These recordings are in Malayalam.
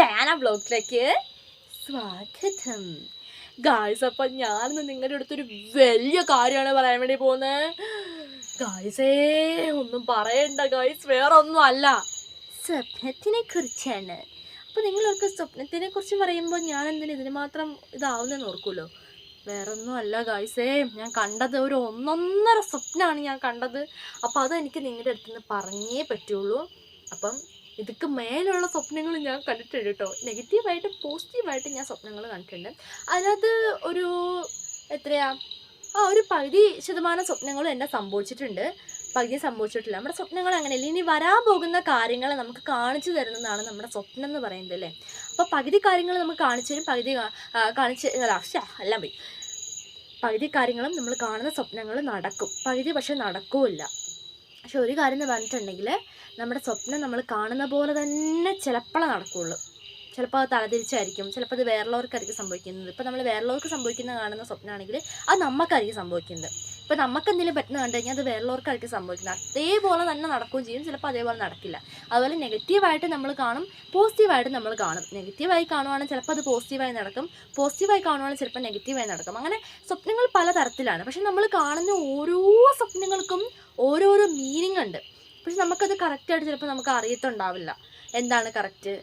ഡാന ബ്ലോഗിലേക്ക് സ്വാഗതം. ഗായ്സ് അപ്പം ഞാനിന്ന് നിങ്ങളുടെ അടുത്തൊരു വലിയ കാര്യമാണ് പറയാൻ വേണ്ടി പോകുന്നത് ഗായ്സേ ഒന്നും പറയണ്ട ഗായ്സ് വേറെ ഒന്നും അല്ല സ്വപ്നത്തിനെ കുറിച്ചാണ്. അപ്പോൾ നിങ്ങളൊക്കെ സ്വപ്നത്തിനെ കുറിച്ച് പറയുമ്പോൾ ഞാൻ എന്തിനു ഇതിന് മാത്രം ഇതാവുന്നെന്ന് ഓർക്കുമല്ലോ വേറെ ഒന്നും അല്ല ഗായ്സേ ഞാൻ കണ്ടത് ഒരു ഒന്നൊന്നര സ്വപ്നമാണ് ഞാൻ കണ്ടത്. അപ്പോൾ അതെനിക്ക് നിങ്ങളുടെ അടുത്ത് നിന്ന് പറഞ്ഞേ പറ്റുള്ളൂ. അപ്പം ഇതൊക്കെ മേലുള്ള സ്വപ്നങ്ങൾ ഞാൻ കണ്ടിട്ടുണ്ട് കേട്ടോ നെഗറ്റീവായിട്ട് പോസിറ്റീവായിട്ട് ഞാൻ സ്വപ്നങ്ങൾ കണ്ടിട്ടുണ്ട്. അതിനകത്ത് ഒരു എത്രയാ? ആ ഒരു പകുതി ശതമാനം സ്വപ്നങ്ങളും എന്നെ സംഭവിച്ചിട്ടുണ്ട്. പകുതി സംഭവിച്ചിട്ടില്ല. നമ്മുടെ സ്വപ്നങ്ങൾ അങ്ങനെയല്ല. ഇനി വരാൻ പോകുന്ന കാര്യങ്ങൾ നമുക്ക് കാണിച്ചു തരുന്നതാണ് നമ്മുടെ സ്വപ്നം എന്ന് പറയുന്നത് അല്ലേ? അപ്പോൾ പകുതി കാര്യങ്ങൾ നമുക്ക് കാണിച്ചു തരും. പകുതി കാണിച്ച് അല്ല എല്ലാം പോയി. പകുതി കാര്യങ്ങളും നമ്മൾ കാണുന്ന സ്വപ്നങ്ങൾ നടക്കും. പകുതി പക്ഷെ നടക്കുകയില്ല പക്ഷെ ഒരു കാര്യം എന്ന് പറഞ്ഞിട്ടുണ്ടെങ്കിൽ നമ്മുടെ സ്വപ്നം നമ്മൾ കാണുന്ന പോലെ തന്നെ ചിലപ്പോഴേ നടക്കുകയുള്ളൂ ചിലപ്പോൾ അത് തലതിരിച്ചായിരിക്കും ചിലപ്പോൾ അത് വേറുള്ളവർക്കായിരിക്കും സംഭവിക്കുന്നത്. ഇപ്പോൾ നമ്മൾ വേറുള്ളവർക്ക് സംഭവിക്കുന്ന കാണുന്ന സ്വപ്നമാണെങ്കിൽ അത് നമുക്കായിരിക്കും സംഭവിക്കുന്നത്. ഇപ്പോൾ നമുക്ക് എന്തെങ്കിലും പറ്റുന്ന കണ്ടു കഴിഞ്ഞാൽ അത് വേറുള്ളവർക്കായിരിക്കും സംഭവിക്കുന്നത്. അതേപോലെ തന്നെ നടക്കുകയും ചെയ്യും. ചിലപ്പോൾ അതേപോലെ നടക്കില്ല. അതുപോലെ നെഗറ്റീവായിട്ട് നമ്മൾ കാണും പോസിറ്റീവായിട്ട് നമ്മൾ കാണും. നെഗറ്റീവായി കാണുവാണെങ്കിൽ ചിലപ്പോൾ അത് പോസിറ്റീവായി നടക്കും. പോസിറ്റീവായി കാണുവാണെങ്കിൽ ചിലപ്പോൾ നെഗറ്റീവായി നടക്കും. അങ്ങനെ സ്വപ്നങ്ങൾ പല തരത്തിലാണ് പക്ഷെ നമ്മൾ കാണുന്ന ഓരോ സ്വപ്നങ്ങൾക്കും ഓരോരോ മീനിങ് ഉണ്ട്. പക്ഷെ നമുക്കത് കറക്റ്റായിട്ട് ചിലപ്പോൾ നമുക്ക് അറിയത്തുണ്ടാവില്ല. എന്താണ് കറക്റ്റ്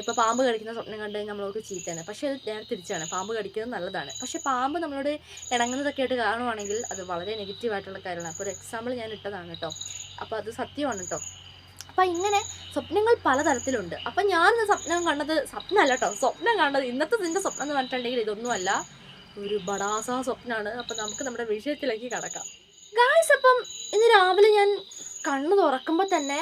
ഇപ്പോൾ പാമ്പ് കടിക്കുന്ന സ്വപ്നം കണ്ട് നമ്മളവർക്ക് ചീത്തയാണ്. പക്ഷെ അത് നേരെ തിരിച്ചാണ് പാമ്പ് കടിക്കുന്നത് നല്ലതാണ്. പക്ഷെ പാമ്പ് നമ്മളോട് ഇണങ്ങുന്നതൊക്കെ ആയിട്ട് കാണുവാണെങ്കിൽ അത് വളരെ നെഗറ്റീവായിട്ടുള്ള കാര്യമാണ്. അപ്പോൾ ഒരു എക്സാമ്പിൾ ഞാൻ ഇട്ടതാണ് കേട്ടോ അപ്പോൾ അത് സത്യമാണ് കേട്ടോ അപ്പം ഇങ്ങനെ സ്വപ്നങ്ങൾ പലതരത്തിലുണ്ട്. അപ്പം ഞാൻ സ്വപ്നം കണ്ടത് സ്വപ്നമല്ല കേട്ടോ സ്വപ്നം കണ്ടത് ഇന്നത്തെ നിന്റെ സ്വപ്നം എന്ന് പറഞ്ഞിട്ടുണ്ടെങ്കിൽ ഇതൊന്നുമല്ല. ഒരു ബടാസ സ്വപ്നമാണ് അപ്പം നമുക്ക് നമ്മുടെ വിഷയത്തിലേക്ക് കടക്കാം. ഗായ്സ് അപ്പം ഇന്ന് രാവിലെ ഞാൻ കണ്ണു തുറക്കുമ്പോൾ തന്നെ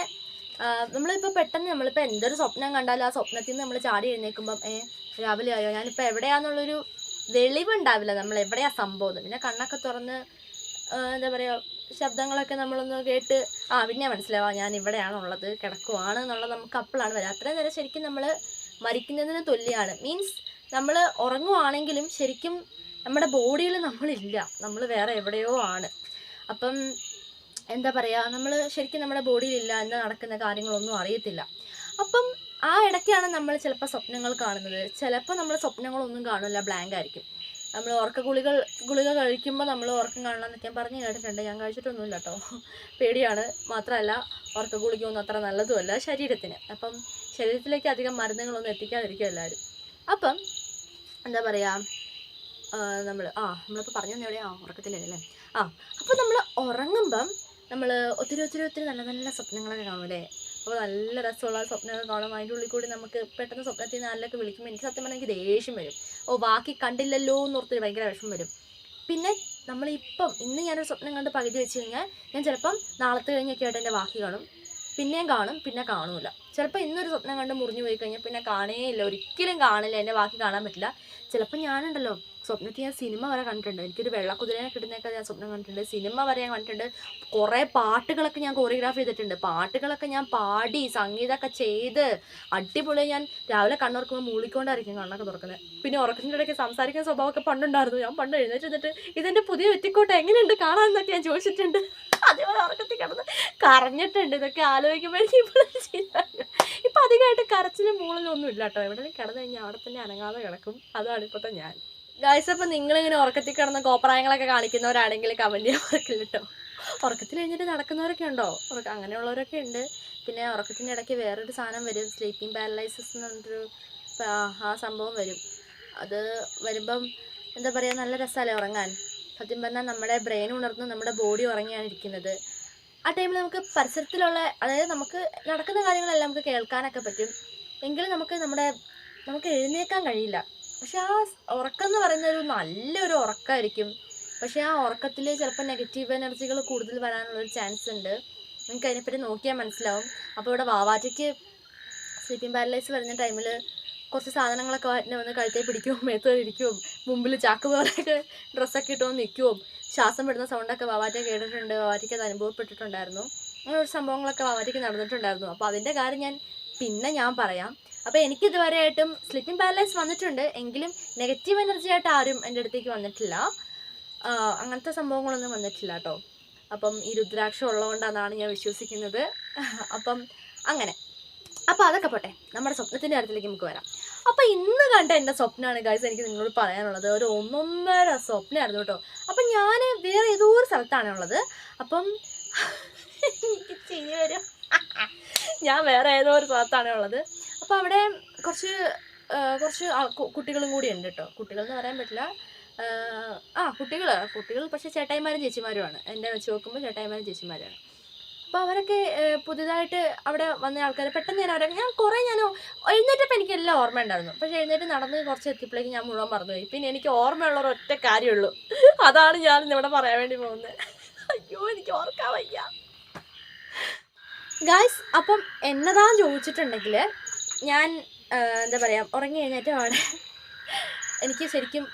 നമ്മളിപ്പോൾ പെട്ടെന്ന് നമ്മളിപ്പോൾ എന്തൊരു സ്വപ്നം കണ്ടാലും ആ സ്വപ്നത്തിൽ നിന്ന് നമ്മൾ ചാടി എഴുന്നേൽക്കുമ്പം ഏ രാവിലെ ആയോ? ഞാനിപ്പോൾ എവിടെയാണെന്നുള്ളൊരു വെളിവുണ്ടാവില്ല നമ്മൾ എവിടെയാണ് സംഭവം. പിന്നെ കണ്ണൊക്കെ തുറന്ന് എന്താ പറയുക ശബ്ദങ്ങളൊക്കെ നമ്മളൊന്ന് കേട്ട് ആ പിന്നെ മനസ്സിലാവാം ഞാൻ ഇവിടെയാണുള്ളത് കിടക്കുവാണ് എന്നുള്ളത് നമുക്ക് അപ്പോഴാണ് വരിക അത്രയും നേരം ശരിക്കും നമ്മൾ മരിക്കുന്നതിന് തുല്യമാണ് മീൻസ് നമ്മൾ ഉറങ്ങുവാണെങ്കിലും ശരിക്കും നമ്മുടെ ബോഡിയിൽ നമ്മളില്ല. നമ്മൾ വേറെ എവിടെയോ ആണ്. അപ്പം എന്താ പറയുക നമ്മൾ ശരിക്കും നമ്മുടെ ബോഡിയിലില്ല എന്ന് നടക്കുന്ന കാര്യങ്ങളൊന്നും അറിയത്തില്ല. അപ്പം ആ ഇടയ്ക്കാണ് നമ്മൾ ചിലപ്പോൾ സ്വപ്നങ്ങൾ കാണുന്നത്. ചിലപ്പോൾ നമ്മൾ സ്വപ്നങ്ങളൊന്നും കാണില്ല ബ്ലാങ്ക് ആയിരിക്കും. നമ്മൾ ഉറക്ക ഗുളികൾ ഗുളിക കഴിക്കുമ്പോൾ നമ്മൾ ഉറക്കം കാണണമെന്നൊക്കെ ഞാൻ പറഞ്ഞ് കേട്ടിട്ടുണ്ട്. ഞാൻ കഴിച്ചിട്ടൊന്നുമില്ല കേട്ടോ പേടിയാണ്. മാത്രമല്ല ഉറക്ക ഗുളികയൊന്നും അത്ര നല്ലതുമല്ല ശരീരത്തിന്. അപ്പം ശരീരത്തിലേക്ക് അധികം മരുന്നുകളൊന്നും എത്തിക്കാതിരിക്കും എല്ലാവരും അപ്പം എന്താ പറയുക നമ്മൾ ആ നമ്മളിപ്പോൾ പറഞ്ഞു തന്നെ എവിടെയാ ഉറക്കത്തിന്റെ അല്ലേ ആ അപ്പം നമ്മൾ ഉറങ്ങുമ്പം നമ്മൾ ഒത്തിരി ഒത്തിരി ഒത്തിരി നല്ല നല്ല സ്വപ്നങ്ങളൊക്കെ കാണുമല്ലേ അപ്പോൾ നല്ല രസമുള്ള സ്വപ്നങ്ങൾ കാണും. അതിന്റെ ഉള്ളിൽ കൂടി നമുക്ക് പെട്ടെന്ന് സ്വപ്നത്തിൽ നിന്ന് ആരിലൊക്കെ വിളിക്കുമ്പോൾ എനിക്ക് സത്യം പറഞ്ഞാൽ എനിക്ക് ദേഷ്യം വരും. ഓ ബാക്കി കണ്ടില്ലല്ലോ എന്ന് ഓർത്തിട്ട് ഭയങ്കര വിഷമം വരും. പിന്നെ നമ്മളിപ്പം ഇന്ന് ഞാനൊരു സ്വപ്നം കണ്ട് പകുതി വെച്ച് കഴിഞ്ഞാൽ ഞാൻ ചിലപ്പം നാളത്തെ കഴിഞ്ഞൊക്കെ ആയിട്ട് എന്റെ ബാക്കി കാണും. പിന്നെയും കാണും പിന്നെ കാണൂല. ചിലപ്പോൾ ഇന്നൊരു സ്വപ്നം കണ്ട് മുറിഞ്ഞു പോയി കഴിഞ്ഞാൽ പിന്നെ കാണേയില്ല. ഒരിക്കലും കാണില്ല. എന്റെ ബാക്കി കാണാൻ പറ്റില്ല. ചിലപ്പോൾ ഞാനുണ്ടല്ലോ സ്വപ്നത്തിൽ ഞാൻ സിനിമ വരെ കണ്ടിട്ടുണ്ട്. എനിക്കൊരു വെള്ളക്കുതിരനെ കിട്ടുന്നതൊക്കെ ഞാൻ സ്വപ്നം കണ്ടിട്ടുണ്ട്. സിനിമ വരെ ഞാൻ കണ്ടിട്ടുണ്ട്. കുറേ പാട്ടുകളൊക്കെ ഞാൻ കോറിയോഗ്രാഫ് ചെയ്തിട്ടുണ്ട്. പാട്ടുകളൊക്കെ ഞാൻ പാടി സംഗീതമൊക്കെ ചെയ്ത് അടിപൊളി ഞാൻ രാവിലെ കണ്ണുറക്കുമ്പോൾ മൂളിക്കൊണ്ടായിരിക്കും കണ്ണൊക്കെ തുറക്കുന്നത് പിന്നെ ഉറക്കത്തിന്റെ ഇടയ്ക്ക് സംസാരിക്കുന്ന സ്വഭാവമൊക്കെ പണ്ടുണ്ടായിരുന്നു. ഞാൻ പണ്ട് എഴുന്നേറ്റ് നിന്നിട്ട് ഇതെന്റെ പുതിയ വെറ്റിക്കോട്ട എങ്ങനെയുണ്ട് കാണാമെന്നൊക്കെ ഞാൻ ചോദിച്ചിട്ടുണ്ട്. അതേപോലെ ഉറക്കത്തിൽ കിടന്ന് കരഞ്ഞിട്ടുണ്ട്. ഇതൊക്കെ ആലോചിക്കുമ്പോൾ എനിക്ക് ഇപ്പോഴും ഇപ്പം അധികമായിട്ട് കരച്ചിലും മൂളിലും ഒന്നും ഇല്ല കേട്ടോ കിടന്നു കഴിഞ്ഞാൽ അവിടെ തന്നെ അനങ്ങാതെ കിടക്കും. അതാണ് ഇപ്പോഴത്തെ ഞാൻ. ഗായ്സ് അപ്പം നിങ്ങളിങ്ങനെ ഉറക്കത്തിൽ കിടന്ന കോപ്രായങ്ങളൊക്കെ കാണിക്കുന്നവരാണെങ്കിൽ കമന്റ് ചെയ്യാൻ മറക്കില്ല കേട്ടോ. ഉറക്കത്തിൽ കഴിഞ്ഞിട്ട് നടക്കുന്നവരൊക്കെ ഉണ്ടോ? അങ്ങനെയുള്ളവരൊക്കെ ഉണ്ട്. പിന്നെ ഉറക്കത്തിന്റെ ഇടയ്ക്ക് വേറൊരു സാധനം വരും. സ്ലീപ്പിംഗ് പാരലൈസിസ് എന്ന് പറഞ്ഞൊരു ആ- ആ സംഭവം വരും. അത് വരുമ്പം എന്താ പറയുക നല്ല രസമല്ലേ ഉറങ്ങാൻ? സത്യം പറഞ്ഞാൽ നമ്മുടെ ബ്രെയിൻ ഉണർന്ന് നമ്മുടെ ബോഡി ഉറങ്ങിയാണ് ഇരിക്കുന്നത്. ആ ടൈമിൽ നമുക്ക് പരിസരത്തിലുള്ള അതായത് നമുക്ക് നടക്കുന്ന കാര്യങ്ങളെല്ലാം നമുക്ക് കേൾക്കാനൊക്കെ പറ്റും. എങ്കിലും നമുക്ക് നമ്മുടെ നമുക്ക് എഴുന്നേക്കാൻ കഴിയില്ല. പക്ഷെ ആ ഉറക്കം എന്ന് പറയുന്ന ഒരു നല്ലൊരു ഉറക്കമായിരിക്കും പക്ഷെ ആ ഉറക്കത്തിൽ ചിലപ്പോൾ നെഗറ്റീവ് എനർജികൾ കൂടുതൽ വരാനുള്ളൊരു ചാൻസ് ഉണ്ട്. നിങ്ങൾക്ക് അതിനെപ്പറ്റി നോക്കിയാൽ മനസ്സിലാവും. അപ്പോൾ ഇവിടെ വാവാറ്റയ്ക്ക് സ്ലീപ്പിംഗ് പാരലൈസ് വരുന്ന ടൈമിൽ കുറച്ച് സാധനങ്ങളൊക്കെ വാറ്റിനെ വന്ന് കഴുത്തേ പിടിക്കും മേത്ത് ഇരിക്കും മുമ്പിൽ ചാക്ക് പോലെയൊക്കെ ഡ്രസ്സൊക്കെ ഇട്ട് വന്ന് നിൽക്കുവും ശ്വാസം വിടുന്ന സൗണ്ടൊക്കെ വാവാറ്റ കേട്ടിട്ടുണ്ട്. വാവാറ്റയ്ക്ക് അത് അനുഭവപ്പെട്ടിട്ടുണ്ടായിരുന്നു. അങ്ങനെ ഒരു സംഭവങ്ങളൊക്കെ വാവാറ്റയ്ക്ക് നടന്നിട്ടുണ്ടായിരുന്നു. അപ്പോൾ അതിന്റെ കാര്യം ഞാൻ പിന്നെ ഞാൻ പറയാം. അപ്പോൾ എനിക്ക് ഇതുവരെയായിട്ടും സ്ലിപ്പിംഗ് പാരലൈസ് വന്നിട്ടുണ്ട്. എങ്കിലും നെഗറ്റീവ് എനർജി ആയിട്ട് ആരും എന്റെ അടുത്തേക്ക് വന്നിട്ടില്ല. അങ്ങനത്തെ സംഭവങ്ങളൊന്നും വന്നിട്ടില്ല കേട്ടോ അപ്പം ഈ രുദ്രാക്ഷം ഉള്ളതുകൊണ്ടാണെന്നാണ് ഞാൻ വിശ്വസിക്കുന്നത്. അപ്പം അങ്ങനെ. അപ്പോൾ അതൊക്കെ പോട്ടെ. നമ്മുടെ സ്വപ്നത്തിന്റെ കാര്യത്തിലേക്ക് നമുക്ക് വരാം. അപ്പോൾ ഇന്ന് കണ്ട എന്റെ സ്വപ്നമാണ് ഗൈസ് എനിക്ക് നിങ്ങളോട് പറയാനുള്ളത്. ഒരു ഒന്നൊന്നര സ്വപ്നമായിരുന്നു കേട്ടോ അപ്പം ഞാൻ വേറെ ഏതോ ഒരു സ്ഥലത്താണ് ഉള്ളത്. അപ്പം എനിക്ക് വരും. ഞാൻ വേറെ ഏതോ ഒരു സ്ഥലത്താണ് ഉള്ളത്. അപ്പോൾ അവിടെ കുറച്ച് കുറച്ച് കുട്ടികളും കൂടി ഉണ്ട് കേട്ടോ കുട്ടികൾ എന്ന് പറയാൻ പറ്റില്ല. ആ, കുട്ടികൾ കുട്ടികൾ പക്ഷേ ചേട്ടായിമാരും ചേച്ചിമാരുമാണ്. എന്റെ വെച്ച് നോക്കുമ്പോൾ ചേട്ടായിമാരും ചേച്ചിമാരാണ്. അപ്പോൾ അവരൊക്കെ പുതിയതായിട്ട് അവിടെ വന്ന ആൾക്കാർ പെട്ടെന്ന് ഞാൻ അവരെ ഞാൻ കുറേ ഞാൻ എഴുന്നേറ്റപ്പോൾ എനിക്ക് എല്ലാം ഓർമ്മ ഉണ്ടായിരുന്നു. പക്ഷേ എഴുന്നേറ്റ് നടന്ന് കുറച്ച് എത്തിയപ്പോഴേക്കും ഞാൻ മുഴുവൻ മറന്നുപോയി. പിന്നെ എനിക്ക് ഓർമ്മയുള്ള ഒറ്റ കാര്യമുള്ളൂ. അതാണ് ഞാൻ ഇവിടെ പറയാൻ വേണ്ടി പോകുന്നത്. അയ്യോ എനിക്ക് ഓർക്കാൻ വയ്യ. ഗായ്സ് അപ്പം എന്നതാ ചോദിച്ചിട്ടുണ്ടെങ്കിൽ ഞാൻ എന്താ പറയുക ഉറങ്ങി കഴിഞ്ഞിട്ടുമാണ് എനിക്ക് ശരിക്കും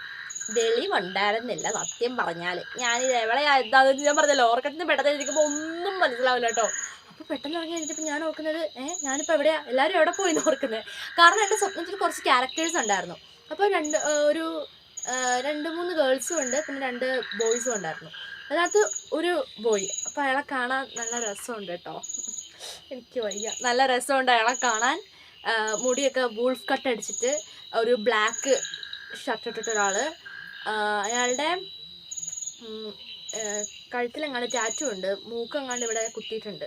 വെളിവുണ്ടായിരുന്നില്ല സത്യം പറഞ്ഞാൽ ഞാൻ എവിടെ എന്താണെന്ന് ഞാൻ പറഞ്ഞല്ലോ ഓർക്കത്തിന് പെട്ടെന്ന് ഇരിക്കുമ്പോൾ ഒന്നും മനസ്സിലാവില്ല കേട്ടോ. അപ്പോൾ പെട്ടെന്ന് ഇറങ്ങി കഴിഞ്ഞിട്ട് ഞാൻ ഓർക്കുന്നത് ഏഹ് ഞാനിപ്പോൾ എവിടെയാ എല്ലാവരും എവിടെ പോയി എന്ന് ഓർക്കുന്നത് കാരണം എന്റെ സ്വപ്നത്തിൽ കുറച്ച് ക്യാരക്ടേഴ്സ് ഉണ്ടായിരുന്നു. അപ്പോൾ രണ്ട് ഒരു രണ്ട് മൂന്ന് ഗേൾസും ഉണ്ട് പിന്നെ രണ്ട് ബോയ്സും ഉണ്ടായിരുന്നു. അതിനകത്ത് ഒരു ബോയ് അപ്പോൾ അയാളെ കാണാൻ നല്ല രസമുണ്ട് കേട്ടോ. എനിക്ക് വയ്യ. നല്ല രസമുണ്ട് അയാളെ കാണാൻ. മുടിയൊക്കെ വൂൾഫ് കട്ട് അടിച്ചിട്ട് ഒരു ബ്ലാക്ക് ഷർട്ട് ഇട്ടിട്ട് ഒരാൾ അയാളുടെ കഴുത്തിലെങ്ങാണ്ട് ടാറ്റു ഉണ്ട്. മൂക്കെങ്ങാണ്ട് ഇവിടെ കുത്തിയിട്ടുണ്ട്.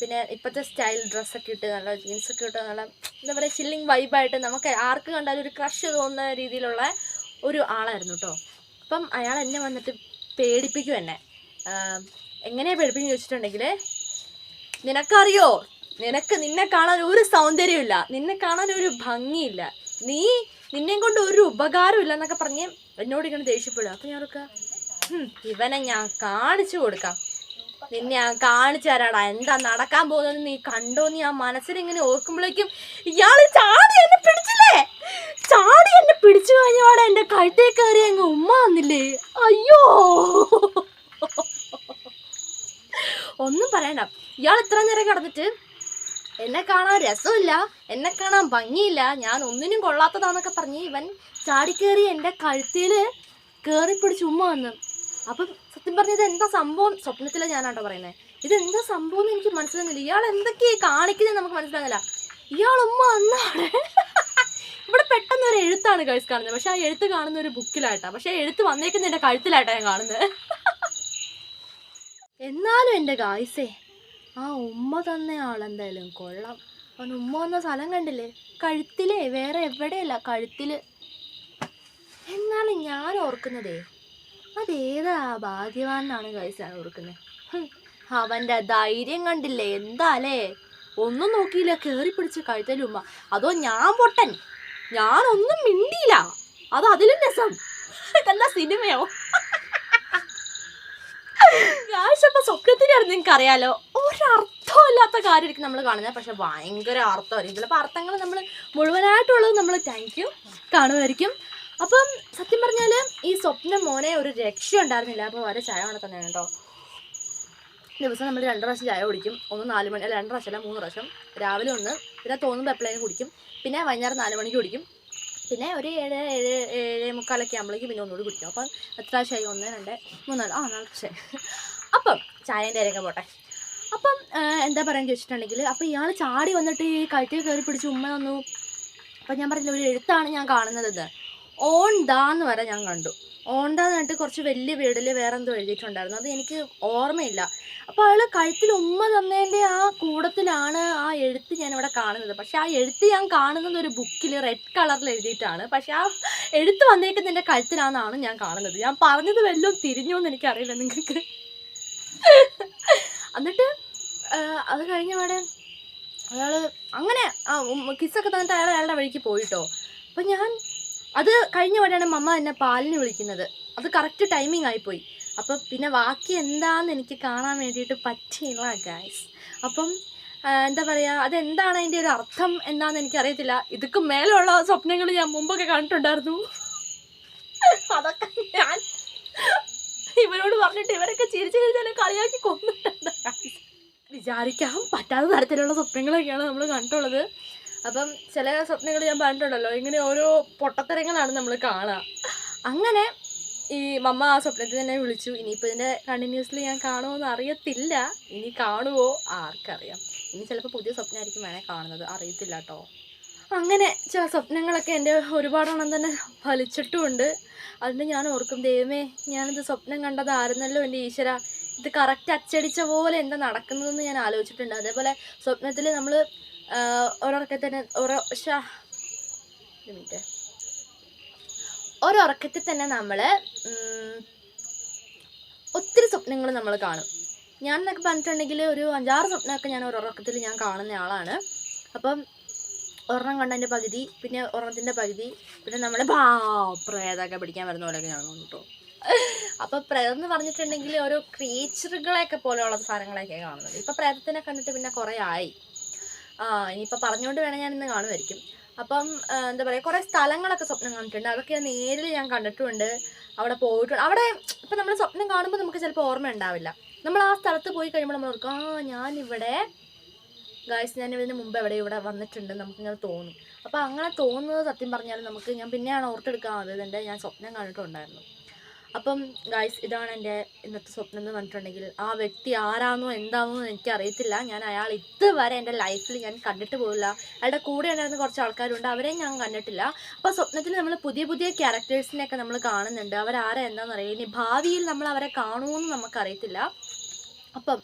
പിന്നെ ഇപ്പോഴത്തെ സ്റ്റൈൽ ഡ്രസ്സൊക്കെ ഇട്ട് നല്ല ജീൻസൊക്കെ ഇട്ട് നല്ല എന്താ പറയുക ചില്ലിങ് വൈബായിട്ട് നമുക്ക് ആർക്ക് കണ്ടാലും ഒരു ക്രഷ് തോന്നുന്ന രീതിയിലുള്ള ഒരു ആളായിരുന്നു കേട്ടോ അപ്പം അയാൾ എന്നെ വന്നിട്ട് പേടിപ്പിക്കും എന്നെ. എങ്ങനെയാണ് പേടിപ്പിക്കുന്നത് ചോദിച്ചിട്ടുണ്ടെങ്കിൽ നിനക്കറിയോ നിനക്ക് നിന്നെ കാണാൻ ഒരു സൗന്ദര്യമില്ല നിന്നെ കാണാൻ ഒരു ഭംഗിയില്ല. നീ നിന്നെ കൊണ്ട് ഒരു ഉപകാരമില്ല എന്നൊക്കെ പറഞ്ഞ് എന്നോട് ഇങ്ങനെ ദേഷ്യപ്പെടുക അപ്പം ഞാൻ ഓർക്കുക "ഹും, ഇവനെ ഞാൻ കാണിച്ചു കൊടുക്കാം. നിന്നെ ഞാൻ കാണിച്ചു തരാടാ. എന്താ നടക്കാൻ പോകുന്നത് നീ കണ്ടോന്ന് ഞാൻ മനസ്സിലിങ്ങനെ ഓർക്കുമ്പോഴേക്കും ഇയാൾ ചാടി എന്നെ പിടിച്ചില്ലേ? ചാടി എന്നെ പിടിച്ചു കഴിഞ്ഞാടെ എന്റെ കഴുത്തേ കയറി അങ്ങ് ഉമ്മ വന്നില്ലേ? അയ്യോ! ഒന്നും പറയണ്ട. ഇയാൾ ഇത്ര നേരം കിടന്നിട്ട് എന്നെ കാണാൻ രസമില്ല എന്നെ കാണാൻ ഭംഗിയില്ല ഞാൻ ഒന്നിനും കൊള്ളാത്തതാന്നൊക്കെ പറഞ്ഞ് ഇവൻ ചാടിക്കേറി എന്റെ കഴുത്തിൽ കയറി പിടിച്ച് ഉമ്മ വന്നു. അപ്പം സത്യം പറഞ്ഞത് എന്താ സംഭവം? സ്വപ്നത്തിലെ ഞാനാട്ടോ പറയുന്നത് ഇത് എന്താ സംഭവം എന്ന് എനിക്ക് മനസ്സിലാകുന്നില്ല ഇയാൾ എന്തൊക്കെയാ കാണിക്കുന്നത് നമുക്ക് മനസ്സിലാകുന്നില്ല ഇയാൾ ഉമ്മ വന്നാണ് ഇവിടെ പെട്ടെന്ന് ഒരു എഴുത്താണ് ഗൈസ് കാണുന്നത്. പക്ഷെ ആ എഴുത്ത് കാണുന്ന ഒരു ബുക്കിലായിട്ടാ. പക്ഷെ എഴുത്ത് വന്നേക്കുന്ന എന്റെ കഴുത്തിലായിട്ടാ ഞാൻ കാണുന്നത്. എന്നാലും എന്റെ ഗായ്സേ ആ ഉമ്മ തന്ന ആളെന്തായാലും കൊള്ളാം. അവൻ ഉമ്മ വന്ന സ്ഥലം കണ്ടില്ലേ? കഴുത്തിലേ വേറെ എവിടെയല്ല കഴുത്തിൽ. എന്നാലും ഞാൻ ഓർക്കുന്നതേ? അതേതാ ഭാഗ്യവാൻ എന്നാണ് ഞാൻ ഓർക്കുന്നത് അവന്റെ ധൈര്യം കണ്ടില്ലേ? എന്താലേ? ഒന്നും നോക്കിയില്ല കേറി പിടിച്ച് കഴുത്തലുമ്മ അതോ ഞാൻ പൊട്ടൻ? ഞാനൊന്നും മിണ്ടിയില്ല. അത് അതിലും രസം. ഇതെന്താ സിനിമയോ? ഞാനിപ്പോ സ്വപ്നത്തിനായിരുന്നു നിങ്ങൾക്ക് അറിയാലോ ഒരർത്ഥമില്ലാത്ത കാര്യമായിരിക്കും നമ്മൾ കാണുന്നത്. പക്ഷെ ഭയങ്കര അർത്ഥമായിരിക്കും. ചിലപ്പോൾ അർത്ഥങ്ങൾ നമ്മൾ മുഴുവനായിട്ടുള്ളത് നമ്മൾ താങ്ക് യു കാണുമായിരിക്കും അപ്പം സത്യം പറഞ്ഞാൽ ഈ സ്വപ്നം മോനെ ഒരു രക്ഷ ഉണ്ടായിരുന്നില്ല. അപ്പോൾ വരെ ചായ തന്നെയാണ് കേട്ടോ. ദിവസം നമ്മൾ രണ്ട് പ്രാവശ്യം ചായ കുടിക്കും. ഒന്ന് നാല് മണി അല്ല രണ്ട് പ്രാവശ്യം അല്ല മൂന്ന് പ്രാവശ്യം. രാവിലെ ഒന്ന് പിന്നെ തോന്നുമ്പോൾ എപ്പോഴേലും കുടിക്കും. പിന്നെ വൈകുന്നേരം നാല് മണിക്ക് കുടിക്കും. പിന്നെ ഒരു ഏഴ് ഏഴ് ഏഴ് മുക്കാലൊക്കെ ആകുമ്പോഴേക്കും പിന്നെ ഒന്നുകൂടി കുടിക്കും. അപ്പം എത്ര പ്രാവശ്യമായി ഒന്ന് രണ്ട് മൂന്നാൽ ആ നാല് പ്രാവശ്യം അപ്പം ചായന്റെ രംഗം പോട്ടെ. അപ്പം എന്താ പറയുക ചോദിച്ചിട്ടുണ്ടെങ്കിൽ അപ്പം ഇയാൾ ചാടി വന്നിട്ട് ഈ കഴുത്തിൽ കയറി പിടിച്ച് ഉമ്മ വന്നു. അപ്പം ഞാൻ പറഞ്ഞില്ല ഒരു എഴുത്താണ് ഞാൻ കാണുന്നത് ഇത് ഓണ്ടാന്ന് വരെ ഞാൻ കണ്ടു. ഓണ്ടാന്ന് പറഞ്ഞിട്ട് കുറച്ച് വലിയ വീടിൽ വേറെ എന്തോ എഴുതിയിട്ടുണ്ടായിരുന്നു. അത് എനിക്ക് ഓർമ്മയില്ല. അപ്പോൾ അയാൾ കഴുത്തിൽ ഉമ്മ തന്നതിന്റെ ആ കൂടത്തിലാണ് ആ എഴുത്ത് ഞാൻ ഇവിടെ കാണുന്നത്. പക്ഷേ ആ എഴുത്ത് ഞാൻ കാണുന്നത് ഒരു ബുക്കിൽ റെഡ് കളറിൽ എഴുതിയിട്ടാണ്. പക്ഷേ ആ എഴുത്ത് വന്നേക്കുന്നതിന്റെ കഴുത്തിലാണെന്നാണ് ഞാൻ കാണുന്നത്. ഞാൻ പറഞ്ഞത് വല്ലതും തിരിഞ്ഞോ എന്ന് എനിക്കറിയില്ല നിങ്ങൾക്ക്. എന്നിട്ട് അത് കഴിഞ്ഞ പാടെ അയാൾ അങ്ങനെ കിസ്സൊക്കെ തന്നിട്ട് അയാൾ അയാളുടെ വഴിക്ക് പോയിട്ടോ. അപ്പം ഞാൻ അത് കഴിഞ്ഞ പാടെയാണ് മമ്മ എന്നെ പാലിന് വിളിക്കുന്നത്. അത് കറക്റ്റ് ടൈമിംഗ് ആയിപ്പോയി. അപ്പം പിന്നെ ബാക്കി എന്താണെന്ന് എനിക്ക് കാണാൻ വേണ്ടിയിട്ട് പറ്റിയില്ല ഗായ്സ് അപ്പം എന്താ പറയുക അതെന്താണ് അതിന്റെ ഒരു അർത്ഥം എന്താണെന്ന് എനിക്കറിയത്തില്ല. ഇതൊക്കെ മേലുള്ള സ്വപ്നങ്ങൾ ഞാൻ മുമ്പൊക്കെ കണ്ടിട്ടുണ്ടായിരുന്നു. അതൊക്കെ ഞാൻ ഇവരോട് പറഞ്ഞിട്ട് ഇവരൊക്കെ ചിരിച്ചു ചിരിച്ചാലും കളിയാക്കി കൊന്നിട്ടുണ്ട്. വിചാരിക്കാൻ പറ്റാത്ത തരത്തിലുള്ള സ്വപ്നങ്ങളൊക്കെയാണ് നമ്മൾ കണ്ടിട്ടുള്ളത് അപ്പം ചില സ്വപ്നങ്ങൾ ഞാൻ പറഞ്ഞിട്ടുണ്ടല്ലോ ഇങ്ങനെ ഓരോ പൊട്ടത്തരങ്ങളാണ് നമ്മൾ കാണുക അങ്ങനെ ഈ മമ്മ ആ സ്വപ്നത്തിൽ തന്നെ വിളിച്ചു ഇനിയിപ്പോൾ ഇതിന്റെ കണ്ടിന്യൂസ്ലി ഞാൻ കാണുമോ എന്ന് അറിയത്തില്ല. ഇനി കാണുമോ ആർക്കറിയാം. ഇനി ചിലപ്പോൾ പുതിയ സ്വപ്നമായിരിക്കും വേണേൽ കാണുന്നത്. അറിയത്തില്ല കേട്ടോ അങ്ങനെ ചില സ്വപ്നങ്ങളൊക്കെ എന്റെ ഒരുപാടെണ്ണം തന്നെ ഫലിച്ചിട്ടുമുണ്ട്. അതുകൊണ്ട് ഞാൻ ഓർക്കും ദൈവമേ ഞാനിത് സ്വപ്നം കണ്ടത് ആരുന്നല്ലോ എന്റെ ഈശ്വര. ഇത് കറക്റ്റ് അച്ചടിച്ച പോലെ എന്താ നടക്കുന്നതെന്ന് ഞാൻ ആലോചിച്ചിട്ടുണ്ട്. അതേപോലെ സ്വപ്നത്തിൽ നമ്മൾ ഒരൊറക്കത്തിൽ തന്നെ ഓരോ ഷാ തന്നെ നമ്മൾ ഒത്തിരി സ്വപ്നങ്ങൾ നമ്മൾ കാണും. ഞാൻ എന്നൊക്കെ പറഞ്ഞിട്ടുണ്ടെങ്കിൽ ഒരു അഞ്ചാറ് സ്വപ്നമൊക്കെ ഞാൻ ഒരൊറക്കത്തിൽ ഞാൻ കാണുന്ന ആളാണ്. അപ്പം ഒരെണ്ണം കണ്ടതിന്റെ പകുതി പിന്നെ ഒരെണ്ണത്തിന്റെ പകുതി പിന്നെ നമ്മളെ ബാ പ്രേതമൊക്കെ പിടിക്കാൻ വരുന്ന പോലെയൊക്കെ ഞാൻ കണ്ടു. അപ്പോൾ പ്രേതം എന്ന് പറഞ്ഞിട്ടുണ്ടെങ്കിൽ ഓരോ ക്രിയേച്ചറുകളെയൊക്കെ പോലെയുള്ള സാധനങ്ങളൊക്കെ കാണുന്നത്. ഇപ്പോൾ പ്രേതത്തിനെ കണ്ടിട്ട് പിന്നെ കുറേ ആയി. ആ ഇനിയിപ്പോൾ പറഞ്ഞുകൊണ്ട് വേണം ഞാൻ ഇന്ന് കാണുമായിരിക്കും. അപ്പം എന്താ പറയുക കുറേ സ്ഥലങ്ങളൊക്കെ സ്വപ്നം കണ്ടിട്ടുണ്ട്. അതൊക്കെ ഞാൻ നേരിൽ ഞാൻ കണ്ടിട്ടുണ്ട്. അവിടെ പോയിട്ടുണ്ട്. അവിടെ ഇപ്പം നമ്മൾ സ്വപ്നം കാണുമ്പോൾ നമുക്ക് ചിലപ്പോൾ ഓർമ്മ ഉണ്ടാവില്ല നമ്മൾ ആ സ്ഥലത്ത് പോയി കഴിയുമ്പോൾ നമ്മൾ ഓർക്കും ആ ഞാനിവിടെ ഗായ്സ് ഞാൻ ഇതിന് മുമ്പ് എവിടെ ഇവിടെ വന്നിട്ടുണ്ട് നമുക്കിങ്ങനെ തോന്നും. അപ്പോൾ അങ്ങനെ തോന്നുന്നത് സത്യം പറഞ്ഞാൽ നമുക്ക് ഞാൻ പിന്നെയാണ് ഓർത്തെടുക്കാവുന്നത് ഇതിന്റെ ഞാൻ സ്വപ്നം കണ്ടിട്ടുണ്ടായിരുന്നു. അപ്പം ഗായ്സ് ഇതാണ് എന്റെ ഇന്നത്തെ സ്വപ്നം എന്ന് പറഞ്ഞിട്ടുണ്ടെങ്കിൽ ആ വ്യക്തി ആരാണോ എന്താണെന്നോ എനിക്ക് അറിയത്തില്ല. ഞാൻ അയാൾ ഇതുവരെ എന്റെ ലൈഫിൽ ഞാൻ കണ്ടിട്ട് പോയില്ല. അയാളുടെ കൂടെ ഉണ്ടായിരുന്ന കുറച്ച് ആൾക്കാരുണ്ട്. അവരെയും ഞാൻ കണ്ടിട്ടില്ല. അപ്പോൾ സ്വപ്നത്തിൽ നമ്മൾ പുതിയ പുതിയ ക്യാരക്ടേഴ്സിനെയൊക്കെ നമ്മൾ കാണുന്നുണ്ട്. അവരാരാ എന്താണെന്ന് അറിയാം ഇനി ഭാവിയിൽ നമ്മൾ അവരെ കാണുമെന്ന് നമുക്കറിയത്തില്ല. അപ്പം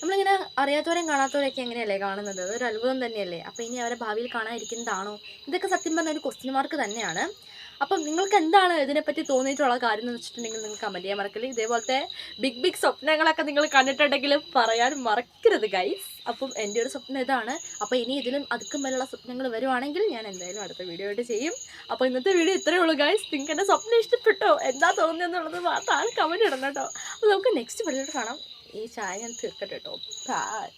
നമ്മളിങ്ങനെ അറിയാത്തവരെയും കാണാത്തവരെയൊക്കെ എങ്ങനെയല്ലേ കാണുന്നത്? അതൊരു അത്ഭുതം തന്നെയല്ലേ? അപ്പം ഇനി അവരെ ഭാവിയിൽ കാണാതിരിക്കുന്നതാണോ? ഇതൊക്കെ സത്യം പറഞ്ഞ ഒരു ക്വസ്റ്റ്യൻ മാർക്ക് തന്നെയാണ്. അപ്പം നിങ്ങൾക്ക് എന്താണ് ഇതിനെപ്പറ്റി തോന്നിയിട്ടുള്ള കാര്യം എന്ന് വെച്ചിട്ടുണ്ടെങ്കിൽ നിങ്ങൾ കമന്റ് ചെയ്യാൻ മറക്കില്ല. ഇതേപോലത്തെ ബിഗ് ബിഗ് സ്വപ്നങ്ങളൊക്കെ നിങ്ങൾ കണ്ടിട്ടുണ്ടെങ്കിൽ പറയാൻ മറക്കരുത് ഗൈസ് അപ്പം എന്റെ ഒരു സ്വപ്നം ഇതാണ്. അപ്പോൾ ഇനി ഇതിലും അതുക്കും വരെയുള്ള സ്വപ്നങ്ങൾ വരുവാണെങ്കിൽ ഞാൻ എന്തായാലും അടുത്ത വീഡിയോ ആയിട്ട് ചെയ്യും. അപ്പോൾ ഇന്നത്തെ വീഡിയോ ഇത്രയേ ഉള്ളൂ ഗൈസ് നിങ്ങൾക്ക് എന്റെ സ്വപ്നം ഇഷ്ടപ്പെട്ടോ? എന്താ തോന്നിയെന്നുള്ളത് മാത്രമാണ് കമന്റ് ഇടണം കേട്ടോ. അപ്പോൾ നമുക്ക് നെക്സ്റ്റ് വീഡിയോയിൽ കാണാം. ഈ ചായ ഞാൻ തീർക്കട്ടെ കേട്ടോ ബൈ